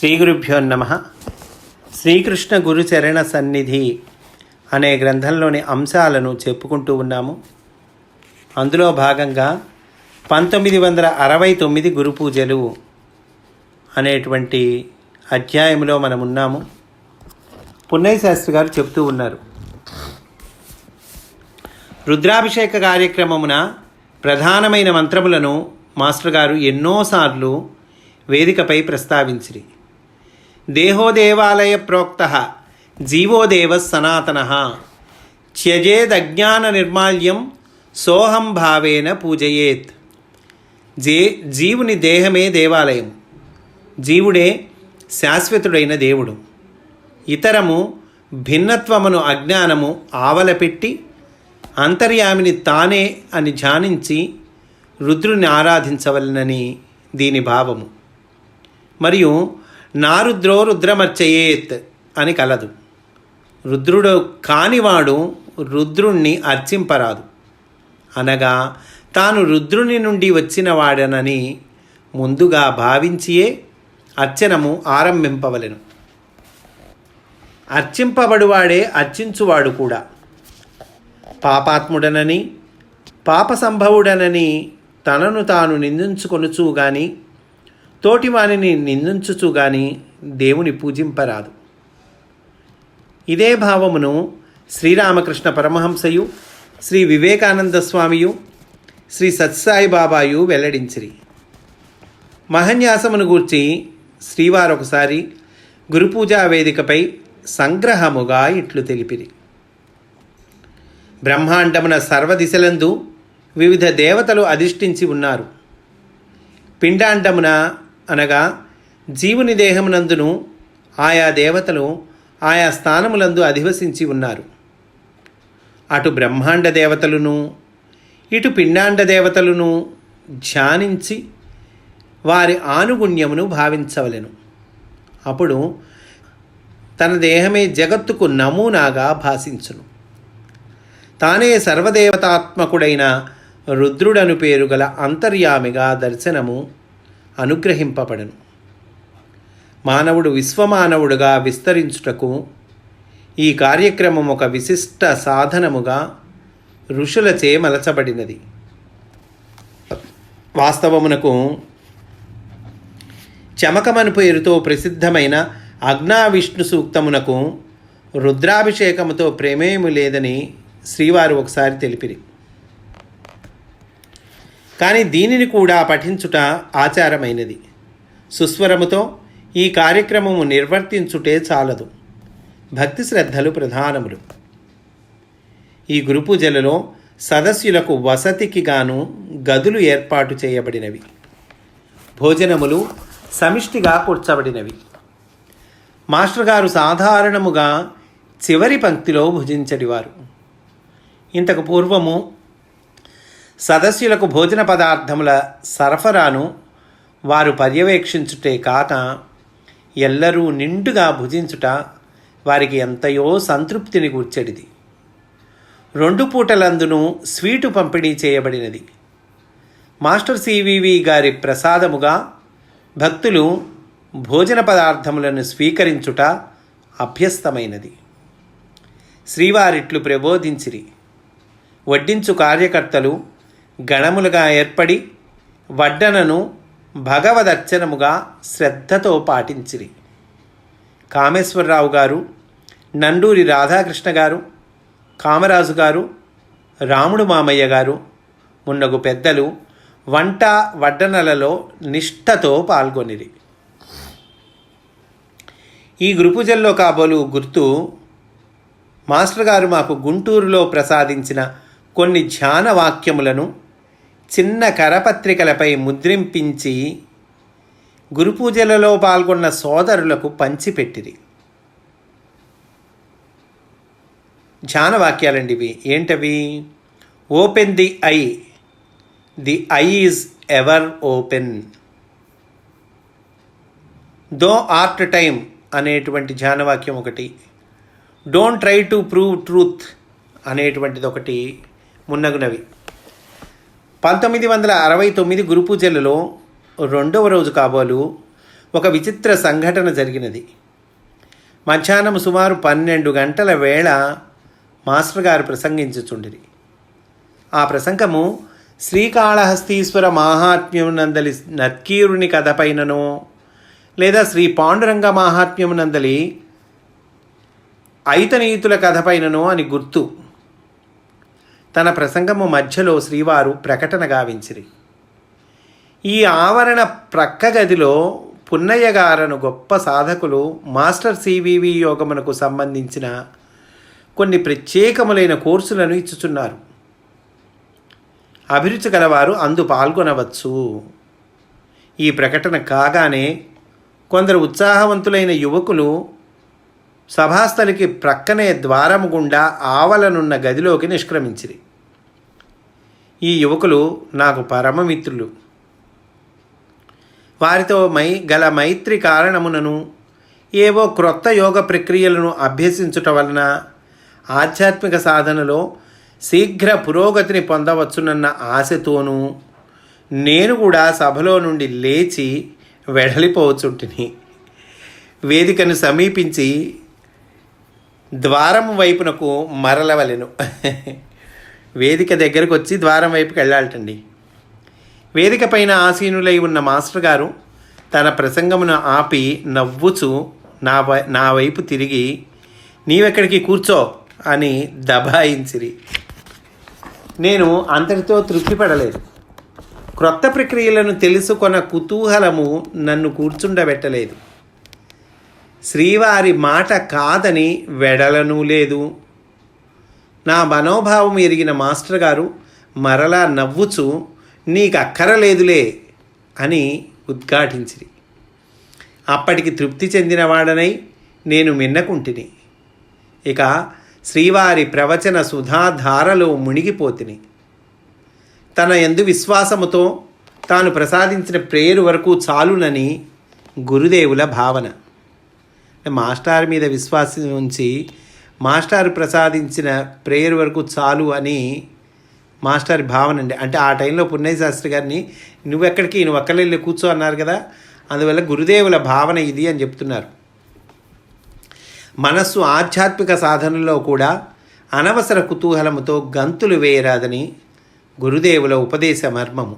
శ్రీ గురుభ్యో నమ. శ్రీకృష్ణ గురుచరణ సన్నిధి అనే గ్రంథంలోని అంశాలను చెప్పుకుంటూ ఉన్నాము. అందులో భాగంగా పంతొమ్మిది వందల అరవై తొమ్మిది గురు పూజలు అనేటువంటి అధ్యాయంలో మనం ఉన్నాము. పున్నయ్య శాస్త్రి గారు చెప్తూ ఉన్నారు. రుద్రాభిషేక కార్యక్రమమున ప్రధానమైన మంత్రములను మాస్టర్ గారు ఎన్నోసార్లు వేదికపై ప్రస్తావించిరి. దేహోదేవాలయ ప్రోక్త జీవోదేవ సనాతన త్యజేదజ్ఞాన నిర్మాల్యం సోహం భావేన పూజయేత్. జే జీవుని దేహమే దేవాలయం. జీవుడే శాశ్వతుడైన దేవుడు. ఇతరము భిన్నత్వమును అజ్ఞానము ఆవలపెట్టి అంతర్యామిని తానే అని ధ్యానించి రుద్రుని ఆరాధించవలనని దీని భావము. మరియు నా రుద్రో రుద్రమర్చయేత్ అని కలదు. రుద్రుడు కానివాడు రుద్రుణ్ణి అర్చింపరాదు. అనగా తాను రుద్రుని నుండి వచ్చిన వాడనని ముందుగా భావించియే అర్చనము ఆరంభింపవలెను. అర్చింపబడువాడే అర్చించువాడు కూడా. పాపాత్ముడనని పాప సంభవుడనని తనను తాను నిందించుకొనుచు గాని తోటివానిని నిందించుచు గాని దేవుని పూజింపరాదు. ఇదే భావమును శ్రీరామకృష్ణ పరమహంసయు శ్రీ వివేకానంద స్వామియు శ్రీ సత్సాయి బాబాయు వెల్లడించిరి. మహన్యాసమును గూర్చి శ్రీవారు ఒకసారి గురుపూజా వేదికపై సంగ్రహముగా ఇట్లు తెలిపిరి. బ్రహ్మాండమున సర్వదిశలందు వివిధ దేవతలు అధిష్ఠించి ఉన్నారు. పిండాండమున అనగా జీవుని దేహమునందును ఆయా దేవతలు ఆయా స్థానములందు అధివసించి ఉన్నారు. అటు బ్రహ్మాండ దేవతలను ఇటు పిండాండ దేవతలను ధ్యానించి వారి ఆనుగుణ్యమును భావించవలెను. అప్పుడు తన దేహమే జగత్తుకు నమూనాగా భాషించును తానే సర్వదేవతాత్మకుడైన రుద్రుడను పేరు గల అంతర్యామిగా దర్శనము అనుగ్రహింపబడను. మానవుడు విశ్వమానవుడుగా విస్తరించుటకు ఈ కార్యక్రమం ఒక విశిష్ట సాధనముగా ఋషులచే మలచబడినది. వాస్తవమునకు చమకమను పేరుతో ప్రసిద్ధమైన అగ్నా విష్ణు సూక్తమునకు రుద్రాభిషేకముతో ప్రేమేము లేదని శ్రీవారు ఒకసారి తెలిపిరి. కానీ దీనిని కూడా పఠించుట ఆచారమైనది. సుస్వరముతో ఈ కార్యక్రమము నిర్వర్తించుటే చాలదు. భక్తి శ్రద్ధలు ప్రధానములు. ఈ గురుపూజలలో సదస్సులకు వసతికి గాను గదులు ఏర్పాటు చేయబడినవి. భోజనములు సమిష్టిగా కూర్చబడినవి. మాస్టర్ గారు సాధారణముగా చివరి పంక్తిలో భుజించడివారు. ఇంతకు పూర్వము సదస్సులకు భోజన పదార్థముల సరఫరాను వారు పర్యవేక్షించుటే కాక ఎల్లరూ నిండుగా భుజించుట వారికి ఎంతయో సంతృప్తిని కూర్చెడిది రెండు పూటలందును స్వీటు పంపిణీ చేయబడినది. మాస్టర్ సివివి గారి ప్రసాదముగా భక్తులు భోజన పదార్థములను స్వీకరించుట అభ్యస్తమైనది. శ్రీవారిట్లు ప్రబోధించిరి. వడ్డించు కార్యకర్తలు గణములుగా ఏర్పడి వడ్డనను భగవదర్చనముగా శ్రద్ధతో పాటించిరి. కామేశ్వరరావు గారు నండూరి రాధాకృష్ణ గారు కామరాజు గారు రాముడు మామయ్య గారు మున్నగు పెద్దలు వంట వడ్డనలలో నిష్ఠతో పాల్గొనిరి. ఈ గురుపుజల్లో కాబోలు గుర్తు మాస్టర్ గారు మాకు గుంటూరులో ప్రసాదించిన కొన్ని ధ్యాన వాక్యములను చిన్న కరపత్రికలపై ముద్రింపించి గురుపూజలలో పాల్గొన్న సోదరులకు పంచిపెట్టిరి. ధ్యాన వాక్యాలండి ఇవి. ఏంటవి? Open the eye. The eye is ever open. Thou art time అనేటువంటి ధ్యానవాక్యం ఒకటి. Don't try to prove truth అనేటువంటిది ఒకటి. మున్నగునవి. పంతొమ్మిది వందల అరవై తొమ్మిది గురు పూజలలో రెండవ రోజు కాబోలు ఒక విచిత్ర సంఘటన జరిగినది. మధ్యాహ్నం సుమారు పన్నెండు గంటల వేళ మాస్టర్ గారు ప్రసంగించుచుండిరి. ఆ ప్రసంగము శ్రీకాళహస్తీశ్వర మాహాత్మ్యమునందలి నత్కీరుని కథపైననో లేదా శ్రీ పాండురంగ మాహాత్మ్యమునందలి ఐతనీతుల కథపైననో అని గుర్తు తన ప్రసంగము మధ్యలో శ్రీవారు ప్రకటన గావించిరి. ఈ ఆవరణ ప్రక్క గదిలో పున్నయ్య గారను గొప్ప సాధకులు మాస్టర్ సివివి యోగమునకు సంబంధించిన కొన్ని ప్రత్యేకములైన కోర్సులను ఇచ్చుచున్నారు. అభిరుచి గలవారు అందు పాల్గొనవచ్చు. ఈ ప్రకటన కాగానే కొందరు ఉత్సాహవంతులైన యువకులు సభాస్థలికి ప్రక్కనే ద్వారము గుండా ఆవలనున్న గదిలోకి నిష్క్రమించిరి. ఈ యువకులు నాకు పరమమిత్రులు. వారితో మై గల మైత్రి కారణమునను ఏవో క్రొత్త యోగ ప్రక్రియలను అభ్యసించుట వలన ఆధ్యాత్మిక సాధనలో శీఘ్ర పురోగతిని పొందవచ్చునన్న ఆశతోనూ నేను కూడా సభలో నుండి లేచి వెడలిపోవచ్చుంటిని వేదికను సమీపించి ద్వారం వైపునకు మరలవలెను. వేదిక దగ్గరకు వచ్చి ద్వారం వైపుకి వెళ్ళాలటండి. వేదిక పైన ఆసీనులై ఉన్న మాస్టర్ గారు తన ప్రసంగమును ఆపి నవ్వుచు నా వై నా వైపు తిరిగి నీవెక్కడికి కూర్చో అని దబాయించిరి. నేను అంతటితో తృప్తిపడలేదు క్రొత్త ప్రక్రియలను తెలుసుకొన్న కుతూహలము నన్ను కూర్చుండబెట్టలేదు. శ్రీవారి మాట కాదని వెడలను లేదు. నా మనోభావం ఎరిగిన మాస్టర్ గారు మరలా నవ్వుచు నీకు అక్కరలేదులే అని ఉద్ఘాటించిరి. అప్పటికి తృప్తి చెందినవాడనై నేను మిన్నకుంటిని. ఇక శ్రీవారి ప్రవచన సుధాధారలో మునిగిపోతిని. తన ఎందు విశ్వాసముతో తాను ప్రసాదించిన ప్రేయరు వరకు చాలునని గురుదేవుల భావన. మాస్టార్ మీద విశ్వాసం ఉంచి మాస్టార్ ప్రసాదించిన ప్రేయర్ వరకు చాలు అని మాస్టర్ భావన అండి. అంటే ఆ టైంలో పున్నయ్య శాస్త్రి గారిని నువ్వెక్కడికి? నువ్వు ఒక్కలెళ్ళి కూర్చో అన్నారు కదా. అందువల్ల గురుదేవుల భావన ఇది అని చెప్తున్నారు. మనస్సు ఆధ్యాత్మిక సాధనలో కూడా అనవసర కుతూహలముతో గంతులు వేయరాదని గురుదేవుల ఉపదేశ మర్మము.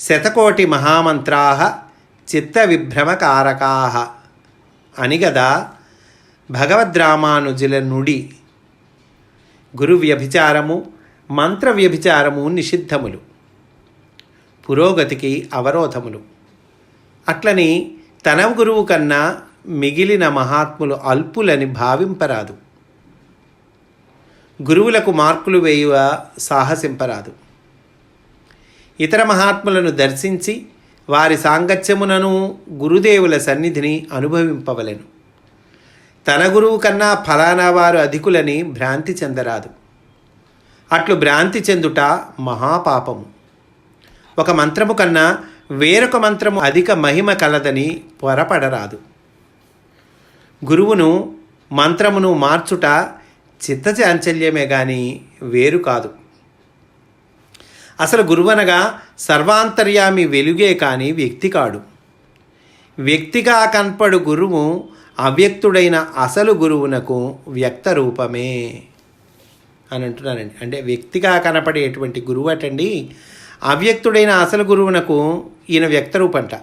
శతకోటి మహామంత్రా చిత్త విభ్రమకారకా అని గదా భగవద్రామానుజుల నుడి గురు వ్యభిచారము మంత్ర వ్యభిచారము నిషిద్ధములు పురోగతికి అవరోధములు. అట్లని తన గురువు కన్నా మిగిలిన మహాత్ములు అల్పులని భావింపరాదు. గురువులకు మార్కులు వేయువ సాహసింపరాదు. ఇతర మహాత్ములను దర్శించి వారి సాంగత్యమునను గురుదేవుల సన్నిధిని అనుభవింపవలెను. తన గురువు కన్నా ఫలానా వారు అధికులని భ్రాంతి చెందరాదు. అట్లు భ్రాంతి చెందుట మహాపాపము. ఒక మంత్రము కన్నా వేరొక మంత్రము అధిక మహిమ కలదని పొరపడరాదు. గురువును మంత్రమును మార్చుట చిత్తచాంచల్యమే కానీ వేరు కాదు. అసలు గురువనగా సర్వాంతర్యామి వెలుగే కానీ వ్యక్తి కాడు. వ్యక్తిగా కనపడు గురువు అవ్యక్తుడైన అసలు గురువునకు వ్యక్త రూపమే అని అంటున్నానండి అంటే వ్యక్తిగా కనపడేటువంటి గురువు అటండి అవ్యక్తుడైన అసలు గురువునకు ఈయన వ్యక్త రూపంట.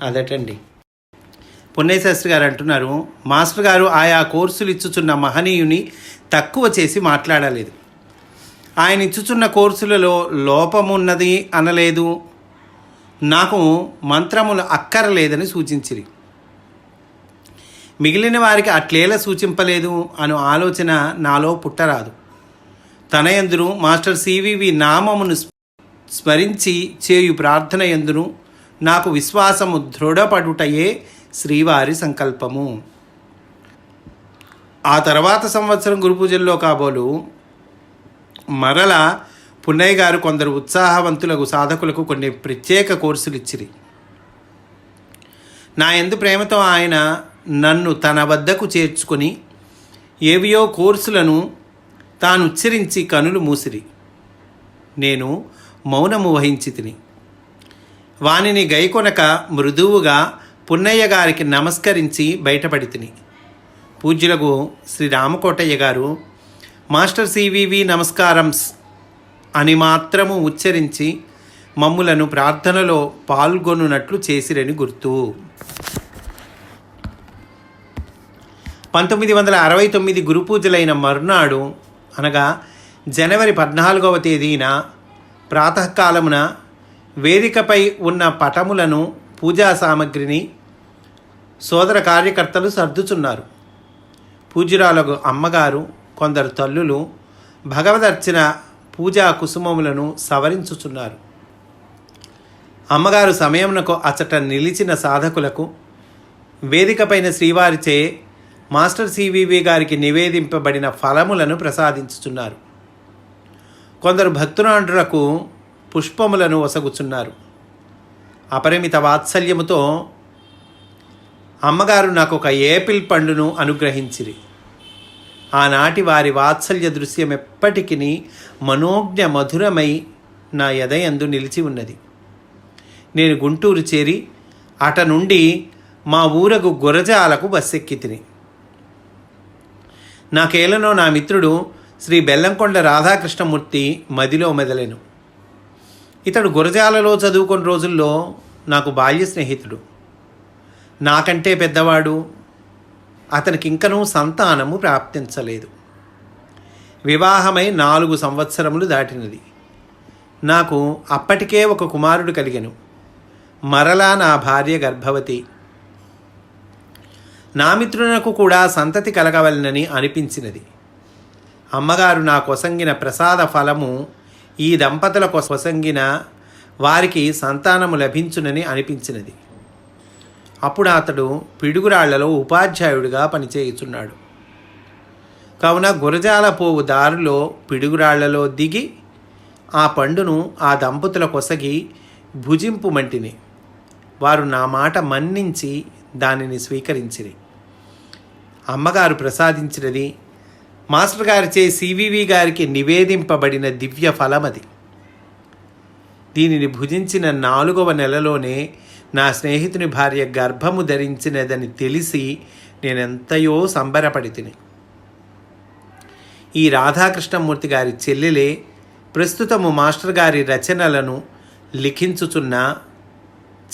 అదటండి. పున్నయ్య గారు అంటున్నారు మాస్టర్ గారు ఆయా కోర్సులు ఇచ్చుచున్న మహనీయుని తక్కువ చేసి మాట్లాడలేదు. ఆయన ఇచ్చుచున్న కోర్సులలో లోపమున్నది అనలేదు. నాకు మంత్రములు అక్కరలేదని సూచించిరి. మిగిలిన వారికి అట్లేలా సూచింపలేదు అను ఆలోచన నాలో పుట్టరాదు. తన ఎందును మాస్టర్ సివివి నామమును స్మరించి చేయు ప్రార్థన ఎందును నాకు విశ్వాసము దృఢపడుటయే శ్రీవారి సంకల్పము. ఆ తర్వాత సంవత్సరం గురుపూజల్లో కాబోలు మరల పున్నయ్య గారు కొందరు ఉత్సాహవంతులకు సాధకులకు కొన్ని ప్రత్యేక కోర్సులు ఇచ్చిరి. నా ఎందు ప్రేమతో ఆయన నన్ను తన వద్దకు చేర్చుకొని ఏవియో కోర్సులను తాను ఉచ్చరించి కనులు మూసిరి. నేను మౌనము వహించి తిని. వానిని గైకొనక మృదువుగా పున్నయ్య గారికి నమస్కరించి బయటపడి తిని. పూజ్యులకు శ్రీ రామకోటయ్య గారు మాస్టర్ సివివి నమస్కారంస్ అని మాత్రము ఉచ్చరించి మమ్ములను ప్రార్థనలో పాల్గొనున్నట్లు చేసిరని గుర్తు. పంతొమ్మిది వందల అరవై తొమ్మిది గురుపూజలైన మరునాడు అనగా జనవరి పద్నాలుగవ తేదీన ప్రాతకాలమున వేదికపై ఉన్న పటములను పూజా సామగ్రిని సోదర కార్యకర్తలు సర్దుచున్నారు. పూజ్యురాలకు అమ్మగారు కొందరు తల్లులు భగవదర్చన పూజా కుసుమములను సవరించుచున్నారు. అమ్మగారు సమయమునకు అచట నిలిచిన సాధకులకు వేదికపైన శ్రీవారిచే మాస్టర్ సివివి గారికి నివేదింపబడిన ఫలములను ప్రసాదించుచున్నారు. కొందరు భక్తునాండ్రులకు పుష్పములను ఒసగుచున్నారు అపరిమిత వాత్సల్యముతో అమ్మగారు నాకు ఒక ఏపిల్ పండును అనుగ్రహించిరి. ఆనాటి వారి వాత్సల్య దృశ్యం ఎప్పటికీ మనోజ్ఞ మధురమై నా ఎదయందు నిలిచి ఉన్నది. నేను గుంటూరు చేరి అట నుండి మా ఊరకు గురజాలకు బస్సెక్కి తిని నాకేలనో నా మిత్రుడు శ్రీ బెల్లంకొండ రాధాకృష్ణమూర్తి మదిలో మెదలెను. ఇతడు గురజాలలో చదువుకున్న రోజుల్లో నాకు బాల్య స్నేహితుడు నాకంటే పెద్దవాడు అతనికి ఇంకనూ సంతానము ప్రాప్తించలేదు. వివాహమై నాలుగు సంవత్సరములు దాటినది. నాకు అప్పటికే ఒక కుమారుడు కలిగెను. మరలా నా భార్య గర్భవతి. నా మిత్రునకు కూడా సంతతి కలగవలనని అనిపించినది. అమ్మగారు నా కొసంగిన ప్రసాద ఫలము ఈ దంపతుల కొసంగిన వారికి సంతానము లభించునని అనిపించినది. అప్పుడు అతడు పిడుగురాళ్ళలో ఉపాధ్యాయుడిగా పనిచేయుచున్నాడు. కావున గురజాల పోవు దారిలో పిడుగురాళ్ళలో దిగి ఆ పండును ఆ దంపతుల కొసగి భుజింపు మంటిని. వారు నా మాట మన్నించి దానిని స్వీకరించిరి. అమ్మగారు ప్రసాదించినది మాస్టర్ గారిచే సివివి గారికి నివేదింపబడిన దివ్య ఫలమది. దీనిని భుజించిన నాలుగవ నెలలోనే నా స్నేహితుని భార్య గర్భము ధరించినదని తెలిసి నేనెంతయో సంబరపడి తిని. ఈ రాధాకృష్ణమూర్తి గారి చెల్లెలే ప్రస్తుతము మాస్టర్ గారి రచనలను లిఖించుచున్న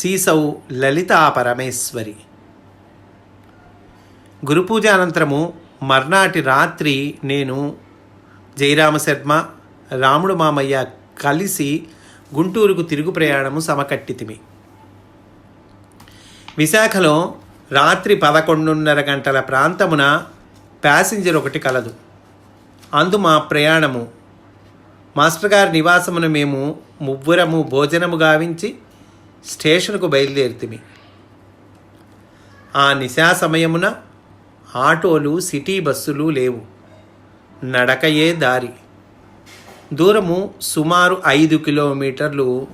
చీసౌ లలితా పరమేశ్వరి. గురుపూజ అనంతరము మర్నాటి రాత్రి నేను జయరామ శర్మ రాముడు మామయ్య కలిసి గుంటూరుకు తిరుగు ప్రయాణము సమకట్టితిమి విశాఖలో రాత్రి పదకొండున్నర గంటల ప్రాంతమున ప్యాసింజర్ ఒకటి కలదు. అందు మా ప్రయాణము. మాస్టర్ గారి నివాసమును మేము ముగ్గురము భోజనము గావించి స్టేషన్కు బయలుదేరితిమి. ఆ నిశా సమయమున ఆటోలు సిటీ బస్సులు లేవు. నడకయే దారి. దూరము సుమారు ఐదు కిలోమీటర్లు.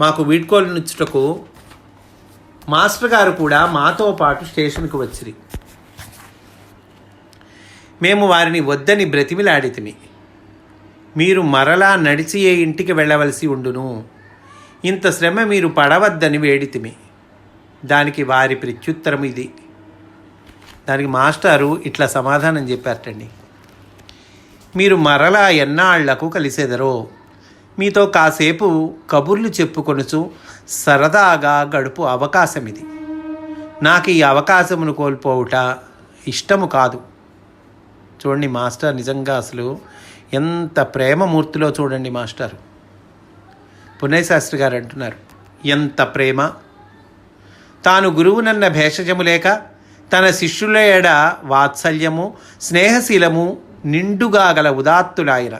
మాకు వీడ్కోలునిచ్చుటకు మాస్టర్ గారు కూడా మాతో పాటు స్టేషన్కు వచ్చిరి. మేము వారిని వద్దని బ్రతిమిలాడితిమి. మీరు మరలా నడిచి ఏ ఇంటికి వెళ్ళవలసి ఉండును? ఇంత శ్రమ మీరు పడవద్దని వేడితిమి. దానికి వారి ప్రత్యుత్తరం ఇది. దానికి మాస్టారు ఇట్లా సమాధానం చెప్పారటండి. మీరు మరలా ఎన్నాళ్ళకు కలిసెదరో? మీతో కాసేపు కబుర్లు చెప్పుకొనుచు సరదాగా గడుపు అవకాశం ఇది నాకు ఈ అవకాశమును కోల్పోవుట ఇష్టము కాదు. చూడండి మాస్టర్ నిజంగా అసలు ఎంత ప్రేమమూర్తిలో చూడండి మాస్టర్. పుణ్యశాస్త్రి గారు అంటున్నారు ఎంత ప్రేమ. తాను గురువునన్న భేషజము లేక తన శిష్యుల ఎడ వాత్సల్యము స్నేహశీలము నిండుగా గల ఉదాత్తులాయన.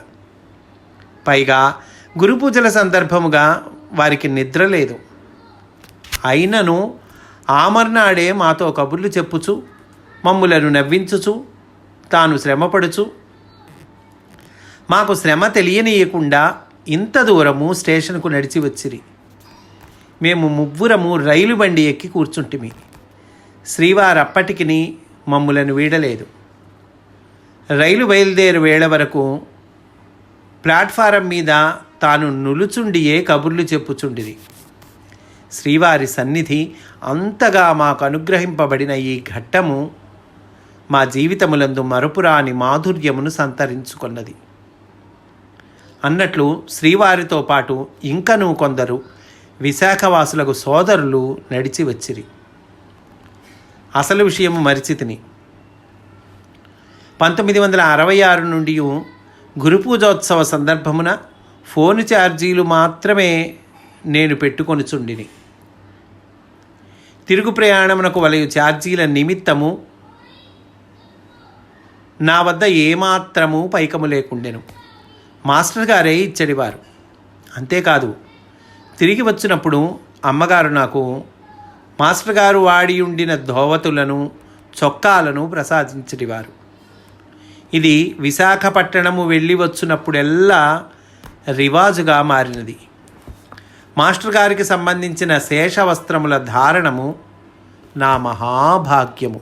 పైగా గురు పూజల సందర్భముగా వారికి నిద్ర లేదు. అయినను ఆమర్నాడే మాతో కబుర్లు చెప్పుచు మమ్ములను నవ్వించుచు తాను శ్రమపడుచు. మాకు శ్రమ తెలియనీయకుండా ఇంత దూరము స్టేషన్కు నడిచి వచ్చిరి. మేము ముగ్గురము రైలు బండి ఎక్కి కూర్చుంటిమి. శ్రీవారు అప్పటికి మమ్ములను వీడలేదు. రైలు బయలుదేరు వేళ వరకు ప్లాట్ఫారం మీద తాను నులుచుండియే కబుర్లు చెప్పుచుండిది శ్రీవారి సన్నిధి అంతగా మాకు అనుగ్రహింపబడిన ఈ ఘట్టము మా జీవితములందు మరపురాని మాధుర్యమును సంతరించుకున్నది. అన్నట్లు శ్రీవారితో పాటు ఇంకనూ కొందరు విశాఖవాసులకు సోదరులు నడిచి వచ్చిరి. అసలు విషయం మరిచితిని. పంతొమ్మిది వందల అరవై ఆరు నుండి గురు పూజోత్సవ సందర్భమున ఫోన్ ఛార్జీలు మాత్రమే నేను పెట్టుకొనుచుండిని తిరుగు ప్రయాణమునకు వలయు ఛార్జీల నిమిత్తము నా వద్ద ఏమాత్రము పైకము లేకుండెను. మాస్టర్ గారే ఇచ్చడివారు. అంతేకాదు తిరిగి వచ్చినప్పుడు అమ్మగారు నాకు మాస్టర్ గారు వాడి ఉండిన ధోవతులను చొక్కాలను ప్రసాదించడివారు. ఇది విశాఖపట్టణము వెళ్ళి వచ్చినప్పుడెల్లా రివాజుగా మారినది. మాస్టర్ గారికి సంబంధించిన శేష వస్త్రముల ధారణము నా మహాభాగ్యము.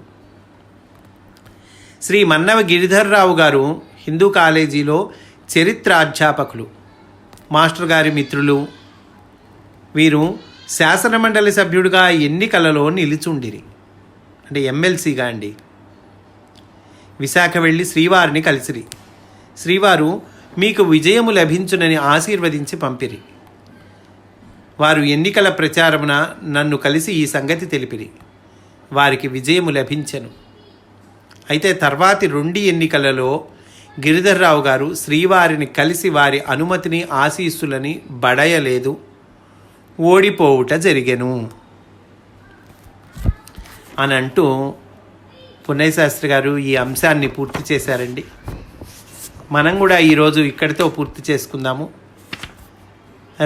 శ్రీ మన్నవ గిరిధర్రావు గారు హిందూ కాలేజీలో చరిత్రాధ్యాపకులు. మాస్టర్ గారి మిత్రులు. వీరు శాసనమండలి సభ్యుడిగా ఎన్నికలలో నిలిచుండిరి. అంటే ఎమ్మెల్సీగా అండి. విశాఖ వెళ్ళి శ్రీవారిని కలిసిరి. శ్రీవారు మీకు విజయము లభించునని ఆశీర్వదించి పంపిరి. వారు ఎన్నికల ప్రచారమున నన్ను కలిసి ఈ సంగతి తెలిపిరి. వారికి విజయము లభించను. అయితే తర్వాతి రెండు ఎన్నికలలో గిరిధర్రావు గారు శ్రీవారిని కలిసి వారి అనుమతిని ఆశీస్సులని బడయలేదు. ఓడిపోవుట జరిగెను. అని అంటూ పున్నయ్య శాస్త్రి గారు ఈ అంశాన్ని పూర్తి చేశారండి. మనం కూడా ఈరోజు ఇక్కడితో పూర్తి చేసుకుందాము.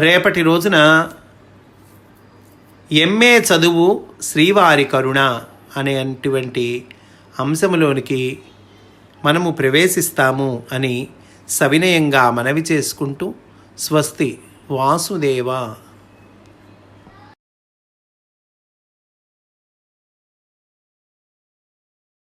రేపటి రోజున ఎంఏ చదువు శ్రీవారి కరుణ అనేటువంటి అంశంలోనికి మనము ప్రవేశిస్తాము అని సవినయంగా మనవి చేసుకుంటూ స్వస్తి వాసుదేవ.